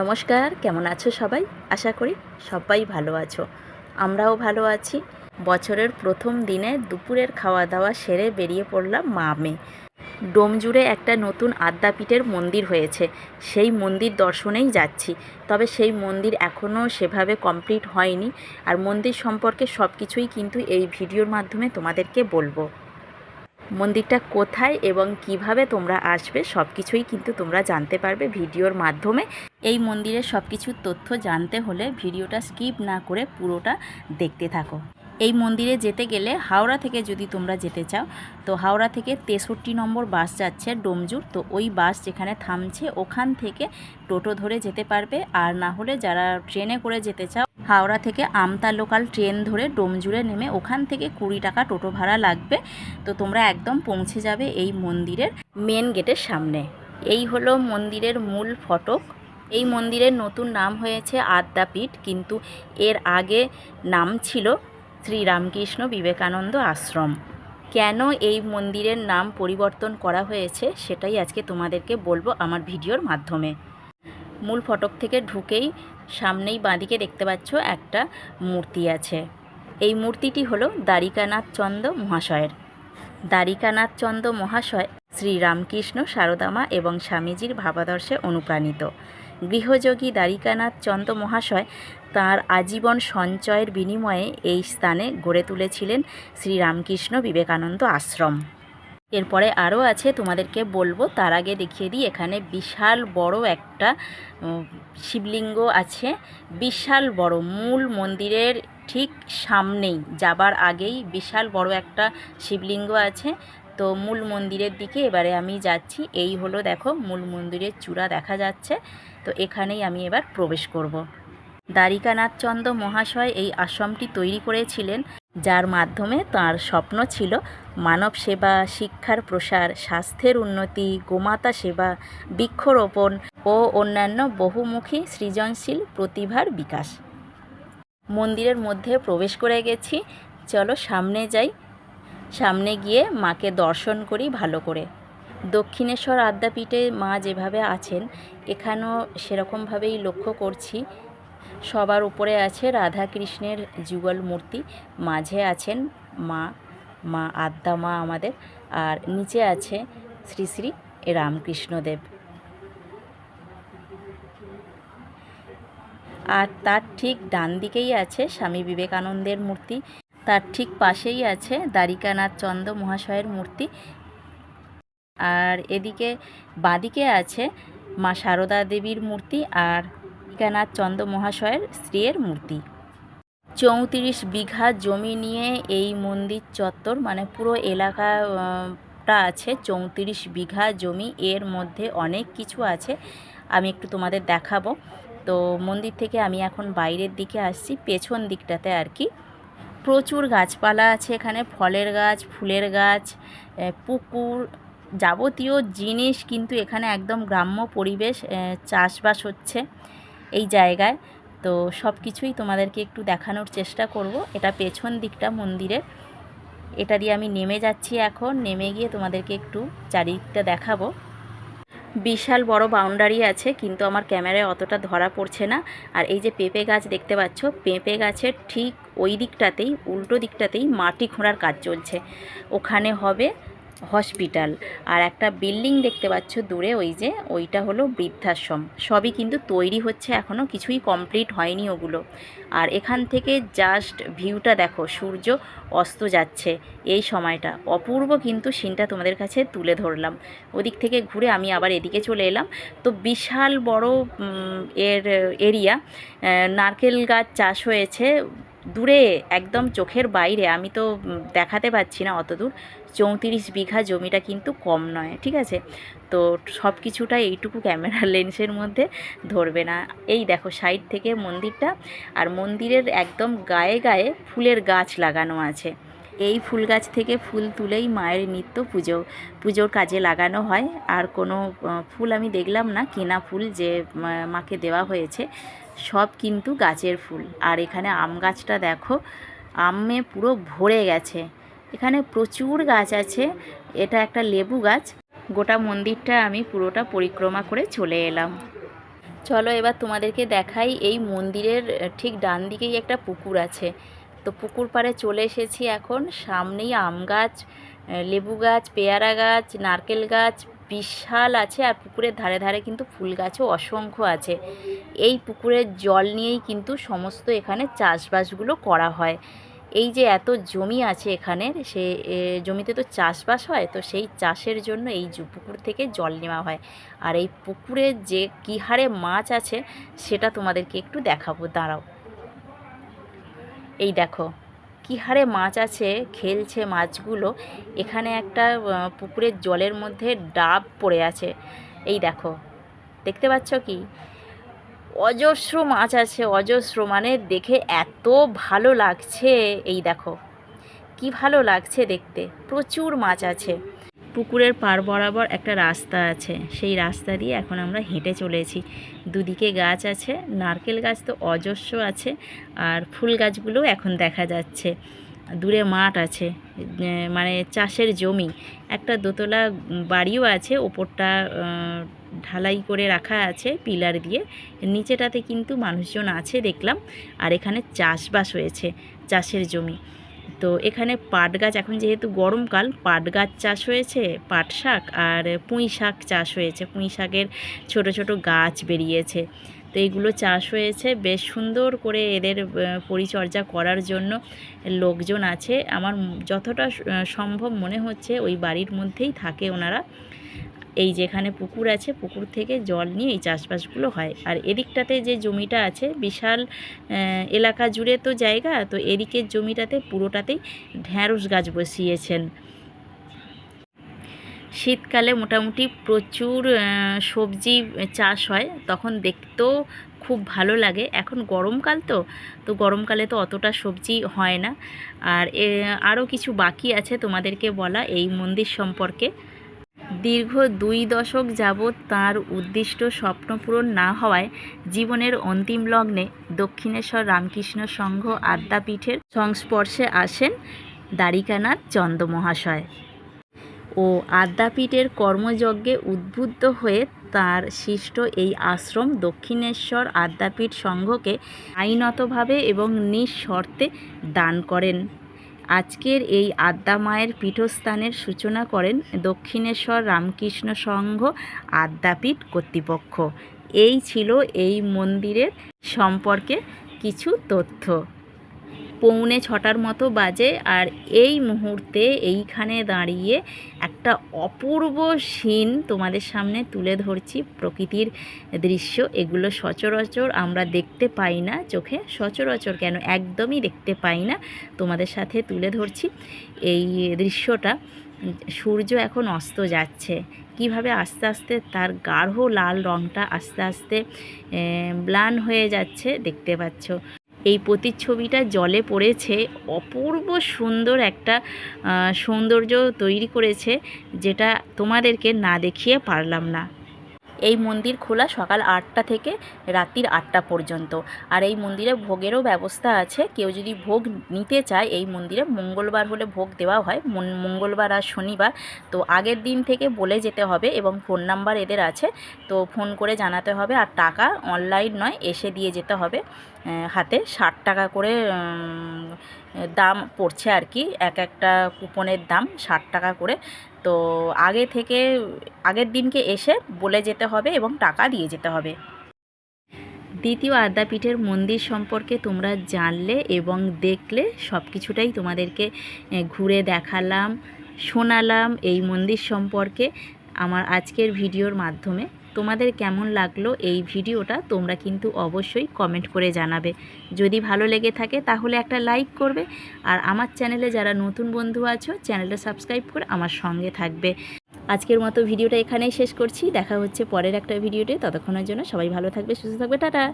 নমস্কার, কেমন আছো সবাই? আশা করি সবাই ভালো আছো। আমরাও ভালো আছি। বছরের প্রথম দিনে দুপুরের খাওয়া দাওয়া সেরে বেরিয়ে পড়লাম মা মেয়ে ডোমজুড়ে একটা নতুন আদ্যাপীঠের মন্দির হয়েছে। সেই মন্দির দর্শনেই যাচ্ছি। তবে সেই মন্দির এখনও সেভাবে কমপ্লিট হয়নি। আর মন্দির সম্পর্কে সব কিছুই কিন্তু এই ভিডিওর মাধ্যমে তোমাদেরকে বলব। মন্দিরটা কোথায় এবং কীভাবে তোমরা আসবে সব কিছুই কিন্তু তোমরা জানতে পারবে ভিডিওর মাধ্যমে। এই মন্দিরের সব কিছুর তথ্য জানতে হলে ভিডিওটা স্কিপ না করে পুরোটা দেখতে থাকো। এই মন্দিরে যেতে গেলে হাওড়া থেকে যদি তোমরা যেতে চাও, তো হাওড়া থেকে তেষট্টি নম্বর বাস যাচ্ছে ডোমজুর, তো ওই বাস যেখানে থামছে ওখান থেকে টোটো ধরে যেতে পারবে। আর না হলে যারা ট্রেনে করে যেতে চাও হাওড়া থেকে আমতা লোকাল ট্রেন ধরে ডোমজুড়ে নেমে ওখান থেকে কুড়ি টাকা টোটো ভাড়া লাগবে। তো তোমরা একদম পৌঁছে যাবে এই মন্দিরের মেন গেটের সামনে। এই হলো মন্দিরের মূল ফটক। এই মন্দিরের নতুন নাম হয়েছে আদ্যাপীঠ, কিন্তু এর আগে নাম ছিল শ্রী রামকৃষ্ণ বিবেকানন্দ আশ্রম। কেন এই মন্দিরের নাম পরিবর্তন করা হয়েছে সেটাই আজকে তোমাদেরকে বলব আমার ভিডিওর মাধ্যমে। মূল ফটক থেকে ঢুকেই সামনেই বাঁদিকে দেখতে পাচ্ছ একটা মূর্তি আছে। এই মূর্তিটি হলো দ্বারিকানাথ চন্দ মহাশয়ের। দ্বারিকানাথ চন্দ মহাশয় শ্রী রামকৃষ্ণ সারদামা এবং স্বামীজির ভাবাদর্শে অনুপ্রাণিত। গৃহযোগী দ্বারিকানাথ চন্দ মহাশয় তাঁর আজীবন সঞ্চয়ের বিনিময়ে এই স্থানে গড়ে তুলেছিলেন শ্রী রামকৃষ্ণ বিবেকানন্দ আশ্রম। এরপরে আরও আছে, তোমাদেরকে বলব, তার আগে দেখিয়ে দিই, এখানে বিশাল বড় একটা শিবলিঙ্গ আছে। বিশাল বড়, মূল মন্দিরের ঠিক সামনেই, যাবার আগেই বিশাল বড় একটা শিবলিঙ্গ আছে। তো মূল মন্দিরের দিকে এবারে আমি যাচ্ছি, এই হলো দেখো, মূল মন্দিরের চূড়া দেখা যাচ্ছে। তো এখানেই আমি এবার প্রবেশ করব। দ্বারিকানাথ দ্বারিকানাথচন্দ্র মহাশয় এই আশ্রমটি তৈরি করেছিলেন। যার মাধ্যমে তার স্বপ্ন ছিল মানব সেবা, শিক্ষার প্রসার, স্বাস্থ্যের উন্নতি, গোমাতা সেবা, বৃক্ষরোপণ ও অন্যান্য বহুমুখী সৃজনশীল প্রতিভার বিকাশ। মন্দিরের মধ্যে প্রবেশ করে গেছি। চলো সামনে যাই। সামনে গিয়ে মাকে দর্শন করি ভালো করে। দক্ষিণেশ্বর আদ্যাপীঠে মা যেভাবে আছেন, এখানেও সেরকমভাবেই লক্ষ্য করছি। সবার উপরে আছে রাধা কৃষ্ণের যুগল মূর্তি, মাঝে আছেন মা মা আদ্যা মা আমাদের, আর নিচে আছে শ্রী শ্রী রামকৃষ্ণদেব। আর তার ঠিক ডান দিকেই আছে স্বামী বিবেকানন্দের মূর্তি, তার ঠিক পাশেই আছে দ্বারিকানাথ চন্দ্র মহাশয়ের মূর্তি। আর এদিকে বাঁদিকে আছে মা সারদা দেবীর মূর্তি, আর দ্বারিকানাথ চন্দ্র মহাশয়ের স্ত্রীর মূর্তি। চৌত্রিশ বিঘা জমি নিয়ে এই মন্দির চত্বর মানে পুরো এলাকাটা আছে চৌত্রিশ বিঘা জমি। এর মধ্যে অনেক কিছু আছে, আমি একটু তোমাদের দেখাবো। তো মন্দির থেকে আমি এখন বাইরের দিকে আসছি, পেছন দিকটাতে আর কি। প্রচুর গাছপালা আছে এখানে, ফলের গাছ, ফুলের গাছ পুকুর, যাবতীয় জিনিস কিন্তু এখানে একদম গ্রাম্য পরিবেশ চাষবাস হচ্ছে। এই জায়গায়। তো সব কিছুই তোমাদেরকে একটু দেখানোর চেষ্টা করব। এটা পেছন দিকটা মন্দিরের। এটা দিয়ে আমি নেমে যাচ্ছি এখন। নেমে গিয়ে তোমাদেরকে একটু চারিদিকটা দেখাবো। বিশাল বড় বাউন্ডারি আছে, কিন্তু আমার ক্যামেরায় অতটা ধরা পড়ছে না। আর এই যে পেঁপে গাছ দেখতে পাচ্ছ, পেঁপে গাছের ঠিক ওই দিকটাতেই, উল্টো দিকটাতেই মাটি খোঁড়ার কাজ চলছে। ওখানে হবে হসপিটাল। আর একটা বিল্ডিং দেখতে পাচ্ছ দূরে, ওই যে, ওইটা হলো বৃদ্ধাশ্রম। সবই কিন্তু তৈরি হচ্ছে এখনও কিছুই কমপ্লিট হয়নি ওগুলো। আর এখান থেকে জাস্ট ভিউটা দেখো, সূর্য অস্ত যাচ্ছে এই সময়টা। অপূর্ব কিন্তু সিনটা তোমাদের কাছে তুলে ধরলাম। ওদিক থেকে ঘুরে আমি আবার এদিকে চলে এলাম। তো বিশাল বড় এর, এরিয়া নারকেল গাছ চাষ হয়েছে। দূরে, একদম চোখের বাইরে, আমি তো দেখাতে পাচ্ছি না অত দূর চৌত্রিশ বিঘা জমিটা কিন্তু কম নয়, ঠিক আছে? তো সব কিছুটা এইটুকু ক্যামেরা লেন্সের মধ্যে ধরবে না। এই দেখো, সাইড থেকে মন্দিরটা, আর মন্দিরের একদম গায়ে গায়ে ফুলের গাছ লাগানো আছে। এই ফুল গাছ থেকে ফুল তুলেই মায়ের নিত্য পুজো। পুজোর কাজে লাগানো হয়। আর কোনো ফুল আমি দেখলাম না, কেনা ফুল যে মাকে দেওয়া হয়েছে, সব কিন্তু গাছের ফুল। আর এখানে আম গাছটা দেখো, আমে পুরো ভরে গেছে। এখানে প্রচুর গাছ আছে। এটা একটা লেবু গাছ। গোটা মন্দিরটা আমি পুরোটা পরিক্রমা করে চলে এলাম। চলো এবার তোমাদেরকে দেখাই, এই মন্দিরের, ঠিক ডান দিকেই একটা পুকুর আছে। তো পুকুর পাড়ে চলে এসেছি এখন। সামনেই আম গাছ লেবু গাছ, পেয়ারা গাছ, নারকেল গাছ বিশাল আছে আর পুকুরের ধারে ধারে কিন্তু ফুল গাছও অসংখ্য আছে। এই পুকুরের জল নিয়েই কিন্তু সমস্ত এখানে চাষবাসগুলো করা হয়। এই যে এত জমি আছে এখানে, সে জমিতে তো চাষবাস হয়, তো সেই চাষের জন্য এই পুকুর থেকে জল নেওয়া হয়। আর এই পুকুরে যে কী হারে মাছ আছে, সেটা তোমাদেরকে একটু দেখাবো, দাঁড়াও। এই দেখো, কী হারে মাছ আছে, খেলছে মাছগুলো। এখানে একটা পুকুরের জলের মধ্যে ডাব পড়ে আছে। এই দেখো, দেখতে পাচ্ছ কি? অজস্র মাছ আছে, অজস্র মানে দেখে এত ভালো লাগছে। এই দেখো, কি ভালো লাগছে দেখতে, প্রচুর মাছ আছে। পুকুরের পার বরাবর একটা রাস্তা আছে। সেই রাস্তা দিয়ে এখন আমরা হেঁটে চলেছি। দুদিকে গাছ আছে, নারকেল গাছ তো অজস্র আছে, আর ফুল গাছগুলোও এখন দেখা যাচ্ছে। দূরে মাঠ আছে মানে চাষের জমি। একটা দোতলা বাড়িও আছে, ওপরটা ঢালাই করে রাখা আছে পিলার দিয়ে। নিচেটাতে কিন্তু মানুষজন আছে দেখলাম, আর এখানে চাষবাস হয়েছে, চাষের জমি। তো এখানে পাট গাছ, এখন যেহেতু গরমকাল, পাট গাছ চাষ হয়েছে, পাট শাক আর পুঁই শাক চাষ হয়েছে। পুঁই শাকের ছোট ছোট গাছ বেরিয়েছে। তো এইগুলো চাষ হয়েছে। বেশ সুন্দর করে এদের পরিচর্যা করার জন্য লোকজন আছে। আমার যতটা সম্ভব মনে হচ্ছে ওই বাড়ির মধ্যেই থাকে ওনারা। এই যেখানে পুকুর আছে, পুকুর থেকে জল নিয়ে এই চাষবাসগুলো হয়। আর এদিকটাতে যে জমিটা আছে, বিশাল এলাকা জুড়ে তো জায়গা, তো এদিকের জমিটাতে পুরোটাতেই ঢ্যাঁড়স গাছ বসিয়েছেন। শীতকালে মোটামুটি প্রচুর সবজি চাষ হয়, তখন দেখতেও খুব ভালো লাগে। এখন গরমকাল তো তো গরমকালে তো অতটা সবজি হয় না। আর আরও কিছু বাকি আছে তোমাদেরকে বলা এই মন্দির সম্পর্কে। দীর্ঘ দুই দশক যাবৎ তার উদ্দিষ্ট স্বপ্ন পূরণ না হওয়ায় জীবনের অন্তিম লগ্নে দক্ষিণেশ্বর রামকৃষ্ণ সংঘ আদ্যাপীঠের সংস্পর্শে আসেন দ্বারিকানাথ চন্দ মহাশয় ও আদ্যাপীঠের কর্মযজ্ঞে উদ্বুদ্ধ হয়ে তার সৃষ্ট এই আশ্রম দক্ষিণেশ্বর আদ্যাপীঠ সংঘকে আইনতভাবে এবং নিঃশর্তে দান করেন। আজকের এই আদ্যা মায়ের পীঠস্থানের সূচনা করেন দক্ষিণেশ্বর রামকৃষ্ণ সংঘ আদ্যাপীঠ কর্তৃপক্ষ। এই ছিল এই মন্দিরের সম্পর্কে কিছু তথ্য। পৌনে ছটার মতো বাজে আর এই মুহূর্তে এইখানে দাঁড়িয়ে একটা অপূর্ব সিন তোমাদের সামনে তুলে ধরছি প্রকৃতির দৃশ্য। এগুলো সচরাচর আমরা দেখতে পাই না, চোখে সচরাচর কেন একদমই দেখতে পাই না তোমাদের সাথে তুলে ধরছি। এই দৃশ্যটা সূর্য এখন অস্ত যাচ্ছে। কীভাবে আস্তে আস্তে তার গাঢ় লাল রঙটা আস্তে আস্তে ব্লান হয়ে যাচ্ছে দেখতে পাচ্ছ। এই প্রতিচ্ছবিটা জলে পড়েছে, অপূর্ব সুন্দর একটা সৌন্দর্য তৈরি করেছে, যেটা তোমাদেরকে না দেখিয়ে পারলাম না। এই মন্দির খোলা সকাল আটটা থেকে রাত্রির আটটা পর্যন্ত। আর এই মন্দিরে ভোগেরও ব্যবস্থা আছে। কেউ যদি ভোগ নিতে চায়, এই মন্দিরে মঙ্গলবার হলে ভোগ দেওয়া হয়। মঙ্গলবার আর শনিবার। তো আগের দিন থেকে বলে যেতে হবে এবং ফোন নাম্বার এদের আছে। তো ফোন করে জানাতে হবে। আর টাকা অনলাইন নয়, এসে দিয়ে যেতে হবে। হাতে ষাট টাকা করে দাম পড়ছে আর কি। এক একটা কুপনের দাম ষাট টাকা করে। তো আগে থেকে, আগের দিনকে এসে বলে যেতে হবে এবং টাকা দিয়ে যেতে হবে। দ্বিতীয় আদ্যাপীঠের মন্দির সম্পর্কে তোমরা জানলে এবং দেখলে সব কিছুটাই তোমাদেরকে ঘুরে দেখালাম, শোনালাম এই মন্দির সম্পর্কে আমার আজকের ভিডিওর মাধ্যমে। তোমাদের কেমন লাগল এই ভিডিওটা তোমরা কিন্তু অবশ্যই কমেন্ট করে জানাবে। যদি ভালো লেগে থাকে তাহলে একটা লাইক করবে আর আমার চ্যানেলে যারা নতুন বন্ধু আছো চ্যানেলটা সাবস্ক্রাইব করে আমার সঙ্গে থাকবে। আজকের মতো ভিডিওটা এখানেই শেষ করছি। দেখা হচ্ছে পরের একটা ভিডিওতে। ততক্ষণের জন্য সবাই ভালো থাকবে, সুস্থ থাকবে। টাটা!